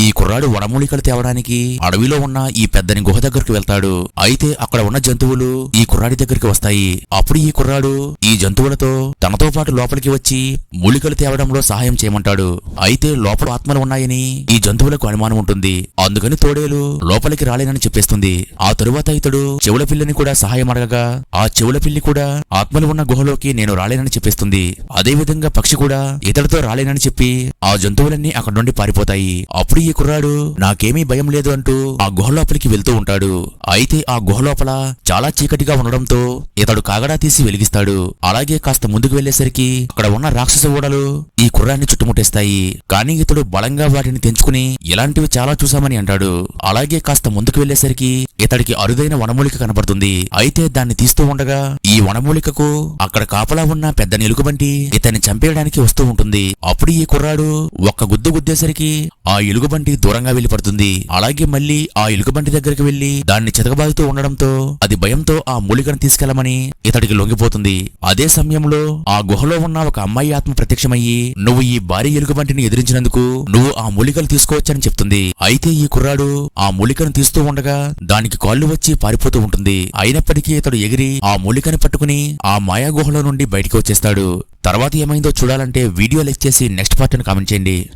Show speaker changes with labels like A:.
A: ఈ కుర్రాడు వనమూలికలు తేవడానికి అడవిలో ఉన్న ఈ పెద్దని గుహ దగ్గరకు వెళ్తాడు. అయితే అక్కడ ఉన్న జంతువులు ఈ కుర్రాడి దగ్గరికి వస్తాయి. అప్పుడు ఈ కుర్రాడు ఈ జంతువులతో తనతో పాటు లోపలికి వచ్చి మూలికలు తేవడంలో సహాయం చేయమంటాడు. అయితే లోపల ఆత్మలు ఉన్నాయని ఈ జంతువులకు అనుమానం ఉంటుంది. అందుకని తోడేలు లోపలికి రాలేనని చెప్పేస్తుంది. ఆ తరువాత ఇతడు చెవుల పిల్లని కూడా సహాయం అడగగా ఆ చెవుల పిల్లి కూడా ఆత్మలు ఉన్న గుహలోకి నేను రాలేనని చెప్పేస్తుంది. అదేవిధంగా పక్షి కూడా ఇతడితో రాలేనని చెప్పి ఆ జంతువులన్నీ అక్కడి నుండి పారిపోతాయి. అప్పుడు ఈ కుర్రాడు నాకేమీ భయం లేదు అంటూ ఆ గుహ లోపలికి వెళ్తూ ఉంటాడు. అయితే ఆ గుహ లోపల చాలా చీకటిగా ఉండడంతో ఇతడు కాగడా తీసి వెలిగిస్తాడు. అలాగే కాస్త ముందుకు వెళ్ళేసరికి అక్కడ ఉన్న రాక్షస ఓడలు ఈ కుర్రాన్ని చుట్టుముట్టేస్తాయి. కానీ ఇతడు బలంగా వాటిని తెంచుకుని ఇలాంటివి చాలా చూశామని అంటాడు. అలాగే కాస్త ముందుకు వెళ్ళేసరికి ఇతడికి అరుదైన వనమూలిక కనబడుతుంది. అయితే దాన్ని తీస్తూ ఉండగా ఈ వనమూలికకు అక్కడ కాపలా ఉన్న పెద్ద ఎలుగుబంటి ఇతన్ని చంపేయడానికి వస్తూ ఉంటుంది. అప్పుడు ఈ కుర్రాడు ఒక్క గుద్దు గుద్దేసరికి ఆ ఎలుగుబంటి దూరంగా వెళ్ళి పడుతుంది అలాగే మళ్ళీ ఆ ఎలుగుబంటి దగ్గరికి వెళ్ళి దాన్ని చితకబాదుతూ ఉండడంతో అది భయంతో ఆ మూలికను తీసుకెళ్ళమని ఇతడికి లొంగిపోతుంది. అదే సమయంలో ఆ గుహలో ఉన్న ఒక అమ్మాయి ఆత్మ ప్రత్యక్షమయ్యి నువ్వు ఈ భారీ ఎలుగుబంటిని ఎదిరించినందుకు నువ్వు ఆ మూలికలు తీసుకోవచ్చని చెప్తుంది. అయితే ఈ కుర్రాడు ఆ మూలికను తీస్తూ ఉండగా దానికి కాళ్ళు వచ్చి పారిపోతూ ఉంటుంది. అయినప్పటికీ ఇతడు ఎగిరి ఆ మూలికను పట్టుకుని ఆ మాయా గుహలో నుండి బయటికి వచ్చేస్తాడు. తర్వాత ఏమైందో చూడాలంటే వీడియో లైక్ చేసి నెక్స్ట్ పార్ట్ కామెంట్ చేయండి.